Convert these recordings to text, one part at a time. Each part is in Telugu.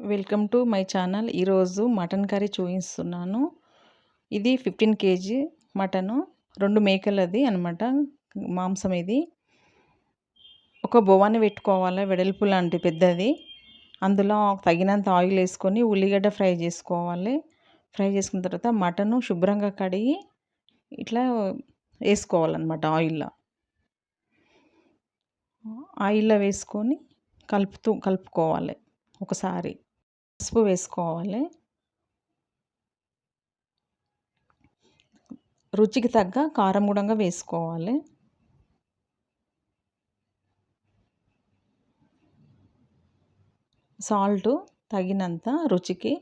Welcome to my channel. ఈరోజు మటన్ కర్రీ చూపిస్తున్నాను. ఇది ఫిఫ్టీన్ కేజీ మటను. రెండు మేకలది అనమాట మాంసం ఇది. ఒక బొవాని పెట్టుకోవాలి? వెడల్పు లాంటి పెద్దది. అందులో తగినంత ఆయిల్ వేసుకొని ఉల్లిగడ్డ ఫ్రై చేసుకోవాలి. ఫ్రై చేసుకున్న తర్వాత మటను శుభ్రంగా కడిగి ఇట్లా వేసుకోవాలన్నమాట ఆయిల్లో. ఆయిల్లో వేసుకొని కలుపుతూ కలుపుకోవాలి ఒకసారి. పసుపు వేసుకోవాలి. రుచికి తగ్గ కారం కూడా వేసుకోవాలి. సాల్ట్ తగినంత రుచికి.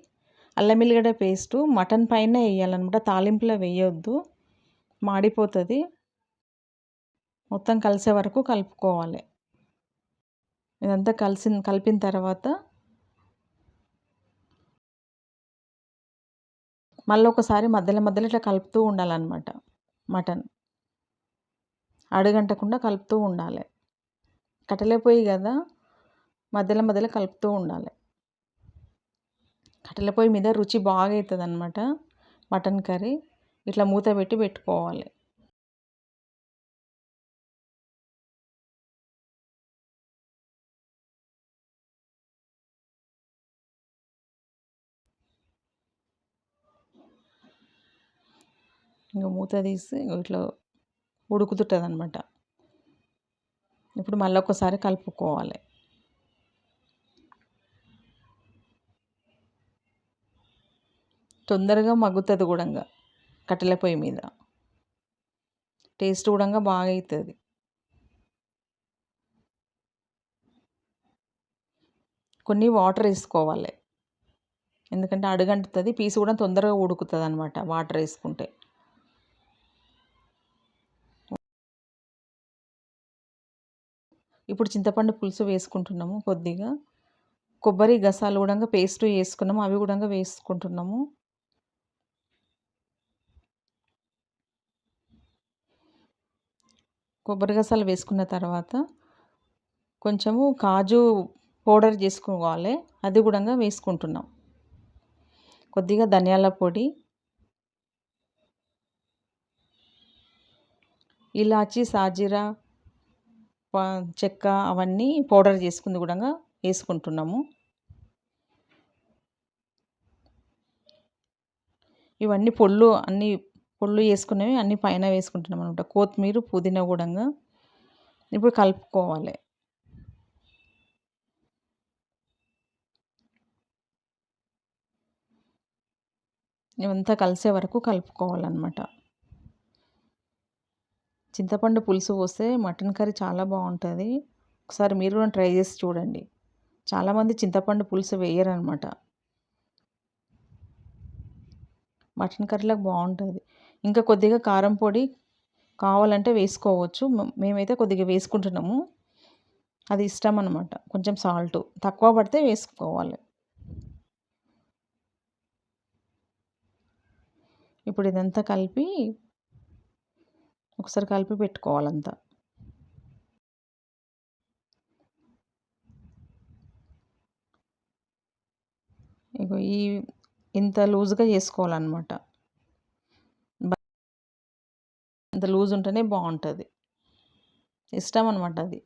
అల్లం ఎల్లిగడ్డ పేస్టు మటన్ పైన వేయాలన్నమాట. తాలింపులో వేయొద్దు. మాడిపోతుంది. మొత్తం కలిసే వరకు కలుపుకోవాలి. ఇదంతా కలిసి కలిపిన తర్వాత మళ్ళీ ఒకసారి మధ్యలో మధ్యలో ఇట్లా కలుపుతూ ఉండాలన్నమాట మటన్. అడుగంటకుండా కలుపుతూ ఉండాలి. కట్టెల పొయ్యి కదా మధ్యలో మధ్యలో కలుపుతూ ఉండాలి. కట్టెల పొయ్యి మీద రుచి బాగా అవుతుంది అనమాట మటన్ కర్రీ. ఇట్లా మూత పెట్టి పెట్టుకోవాలి. ఇంకా మూత తీసి ఇట్లా ఉడుకుతుంటుంది అనమాట ఇప్పుడు మళ్ళీ ఒకసారి కలుపుకోవాలి. తొందరగా మగ్గుతుంది కూడా కట్టెల పొయ్యి మీద. టేస్ట్ కూడా బాగా అవుతుంది కొన్ని వాటర్ వేసుకోవాలి. ఎందుకంటే అడుగంటుతుంది పీసు కూడా తొందరగా ఉడుకుతుంది అనమాట వాటర్ వేసుకుంటే. ఇప్పుడు చింతపండు పులుసు వేసుకుంటున్నాము కొద్దిగా. కొబ్బరి గసాలు కూడా పేస్ట్ వేసుకున్నాము అవి కూడా వేసుకుంటున్నాము. కొబ్బరి గసాలు వేసుకున్న తర్వాత కొంచెము కాజు పౌడర్ చేసుకోవాలి అది కూడా వేసుకుంటున్నాం. కొద్దిగా ధనియాల పొడి. ఇలాచి సాజీరా చెక్క అవన్నీ పౌడర్ చేసుకుంది కూడా వేసుకుంటున్నాము. ఇవన్నీ పొళ్ళు అన్నీ పొళ్ళు వేసుకునేవి అన్నీ పైన వేసుకుంటున్నాం అనమాట కొత్తిమీర పుదీనా కూడా ఇప్పుడు కలుపుకోవాలి. ఇవంతా కలిసే వరకు కలుపుకోవాలన్నమాట. చింతపండు పులుసు పోస్తే మటన్ కర్రీ చాలా బాగుంటుంది. ఒకసారి మీరు కూడా ట్రై చేసి చూడండి. చాలామంది చింతపండు పులుసు వేయరనమాట. మటన్ కర్రీలకు బాగుంటుంది. ఇంకా కొద్దిగా కారం పొడి కావాలంటే వేసుకోవచ్చు. మేమైతే కొద్దిగా వేసుకుంటున్నాము. అది ఇష్టం అనమాట. కొంచెం సాల్ట్ తక్కువ పడితే వేసుకోవాలి. ఇప్పుడు ఇదంతా కలిపి ఒకసారి కలిపి పెట్టుకోవాలంతా. ఇగో ఈ ఇంత లూజ్గా చేసుకోవాలన్నమాట. ఇంత లూజ్ ఉంటేనే బాగుంటుంది. ఇష్టం అనమాట అది.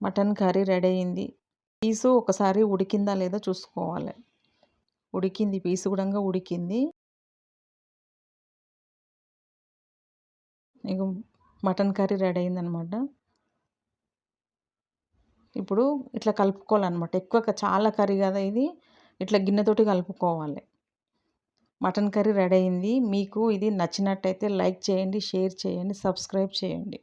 మటన్ కర్రీ రెడీ అయింది. పీసు ఒకసారి ఉడికిందా లేదో చూసుకోవాలి. ఉడికింది పీసు కూడా ఉడికింది. ఇక మటన్ కర్రీ రెడీ అయిందనమాట ఇప్పుడు ఇట్లా కలుపుకోవాలన్నమాట ఎక్కువ చాలా కర్రీ కదా ఇది. ఇట్లా గిన్నెతోటి కలుపుకోవాలి. మటన్ కర్రీ రెడీ అయింది మీకు ఇది నచ్చినట్టయితే లైక్ చేయండి షేర్ చేయండి సబ్స్క్రైబ్ చేయండి.